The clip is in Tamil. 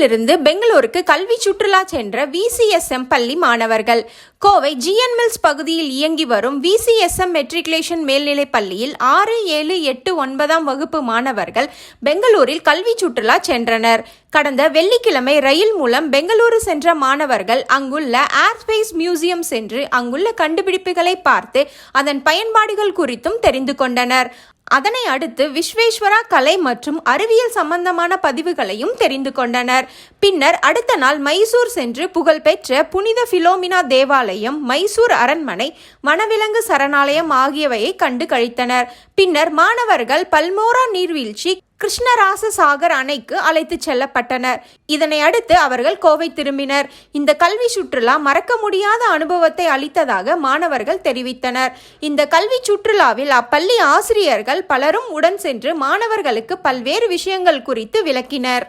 சென்னையிலிருந்து பெங்களூருக்கு கல்வி சுற்றுலா சென்ற விசிஎஸ்எம் பள்ளி மாணவர்கள். கோவை ஜிஎன் மில்ஸ் பகுதியில் இயங்கி வரும் விசிஎஸ்எம் மெட்ரிகுலேஷன் மேல்நிலைப் பள்ளியில் ஆறு ஏழு எட்டு ஒன்பதாம் வகுப்பு மாணவர்கள் பெங்களூரில் கல்வி சுற்றுலா சென்றனர். கடந்த வெள்ளிக்கிழமை ரயில் மூலம் பெங்களூரு சென்ற மாணவர்கள் அங்குள்ள ஏர்ஸ்பேஸ் மியூசியம் சென்று அங்குள்ள கண்டுபிடிப்புகளை பார்த்து அதன் பயன்பாடுகள் குறித்தும் தெரிந்து கொண்டனர். அதனை அடுத்து விஸ்வேஸ்வரா கலை மற்றும் அறிவியல் சம்பந்தமான பதிவுகளையும் தெரிந்து கொண்டனர். பின்னர் அடுத்த நாள் மைசூர் சென்று புகழ்பெற்ற புனித பிலோமினா தேவாலயம் மைசூர் அரண்மனை வனவிலங்கு சரணாலயம் ஆகியவையை கண்டு கழித்தனர். பின்னர் மாணவர்கள் பல்மோரா நீர்வீழ்ச்சி கிருஷ்ணராசசாகர் அணைக்கு அழைத்துச் செல்லப்பட்டனர். இதனை அடுத்து அவர்கள் கோவை திரும்பினர். இந்த கல்வி சுற்றுலா மறக்க முடியாத அனுபவத்தை அளித்ததாக மாணவர்கள் தெரிவித்தனர். இந்த கல்வி சுற்றுலாவில் அப்பள்ளி ஆசிரியர்கள் பலரும் உடன் சென்று மாணவர்களுக்கு பல்வேறு விஷயங்கள் குறித்து விளக்கினர்.